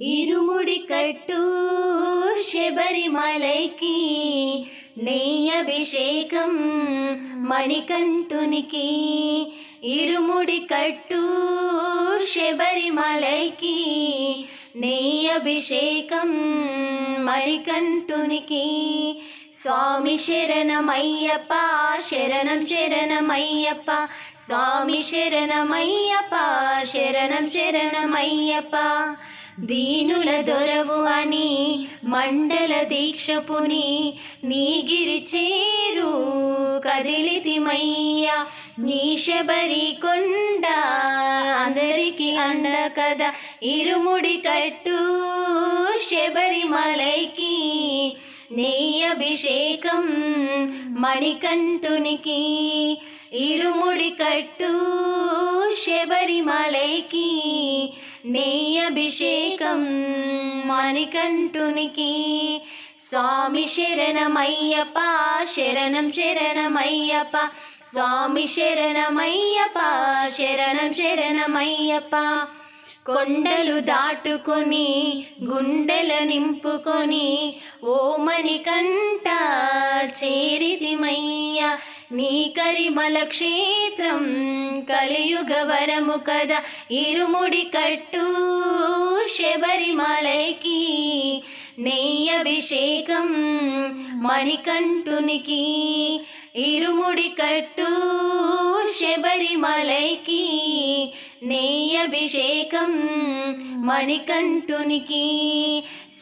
ఇరుముడి కట్టు శబరిమలైకి నెయ్యభిషేకం మణికంఠునికి. ఇరుముడి కట్టు శబరిమలైకి నెయ్యభిషేకం మణికంఠునికి. స్వామి శరణమయ్యప్ప శరణం శరణమయ్యప్ప స్వామి శరణమయ్యప్ప శరణం శరణమయ్యప్ప. దీనుల దొరవు అని మండల దీక్షపుని నీగిరి చేరు కదిలితిమయ్య నీ శబరి కొండ అందరికి అండ కదా ఇరుముడి కట్టు శబరిమలైకి నెయ్యభిషేకం మణికంఠునికి. ఇరుముడి కట్టు శబరిమలైకి నెయ్యభిషేకం మణికంఠునికి. స్వామి శరణమయ్యప్ప శరణం శరణమయ్యప్ప. స్వామి శరణమయ్యప్ప శరణం శరణమయ్యప్ప. కొండలు దాటుకొని గుండెల నింపుకొని ఓ మణికంఠ చేరితిమయ్య నీ కరిమల క్షేత్రం కలియుగ వరము కదా. ఇరుముడి కట్టు శబరిమలైకి నెయ్యభిషేకం మణికంఠునికి. ఇరుముడి కట్టు శబరిమలైకి నెయ్యభిషేకం మణికంఠునికి.